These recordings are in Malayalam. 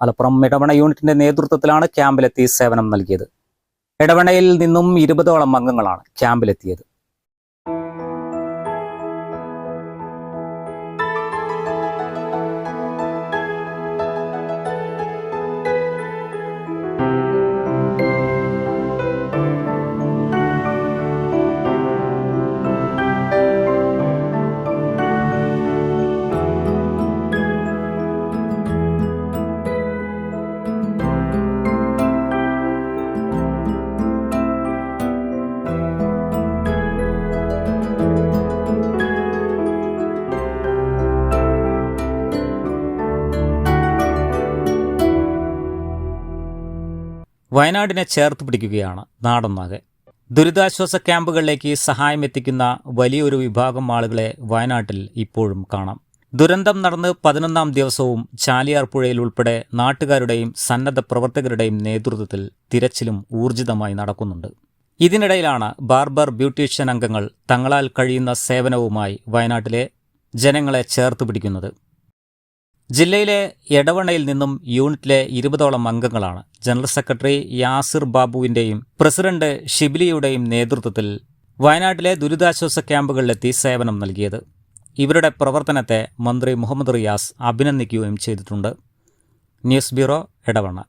മലപ്പുറം ഇടവണ യൂണിറ്റിന്റെ നേതൃത്വത്തിലാണ് ക്യാമ്പിലെത്തി സേവനം നൽകിയത്. ഇടവണയിൽ നിന്നും ഇരുപതോളം അംഗങ്ങളാണ് ക്യാമ്പിലെത്തിയത്. വയനാടിനെ ചേർത്ത് പിടിക്കുകയാണ് നാടൊന്നാകെ ദുരിതാശ്വാസ ക്യാമ്പുകളിലേക്ക് സഹായം എത്തിക്കുന്ന വലിയൊരു വിഭാഗം ആളുകളെ വയനാട്ടിൽ ഇപ്പോഴും കാണാം. ദുരന്തം നടന്ന് പതിനൊന്നാം ദിവസവും ചാലിയാർ പുഴയിൽ ഉൾപ്പെടെ നാട്ടുകാരുടെയും സന്നദ്ധ പ്രവർത്തകരുടെയും നേതൃത്വത്തിൽ തിരച്ചിലും ഊർജിതമായി നടക്കുന്നുണ്ട്. ഇതിനിടയിലാണ് ബാർബർ ബ്യൂട്ടീഷ്യൻ അംഗങ്ങൾ തങ്ങളാൽ കഴിയുന്ന സേവനവുമായി വയനാട്ടിലെ ജനങ്ങളെ ചേർത്ത് പിടിക്കുന്നത്. ജില്ലയിലെ എടവണയിൽ നിന്നും യൂണിറ്റിലെ ഇരുപതോളം അംഗങ്ങളാണ്. ജനറൽ സെക്രട്ടറി യാസിർ ബാബുവിന്റെയും പ്രസിഡന്റ് ഷിബിലിയുടെയും നേതൃത്വത്തിൽ വയനാട്ടിലെ ദുരിതാശ്വാസ ക്യാമ്പുകളിലെത്തി സേവനം നൽകിയത്. ഇവരുടെ പ്രവർത്തനത്തെ മന്ത്രി മുഹമ്മദ് റിയാസ് അഭിനന്ദിക്കുകയും ചെയ്തിട്ടുണ്ട്. News bureau Edavanna.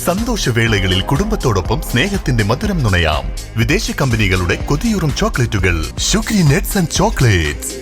സന്തോഷവേളകളിൽ കുടുംബത്തോടൊപ്പം സ്നേഹത്തിന്റെ മധുരം നുണയാം. വിദേശ കമ്പനികളുടെ കൊതിയൂറും ചോക്ലേറ്റുകൾ. Sugary nets and chocolates.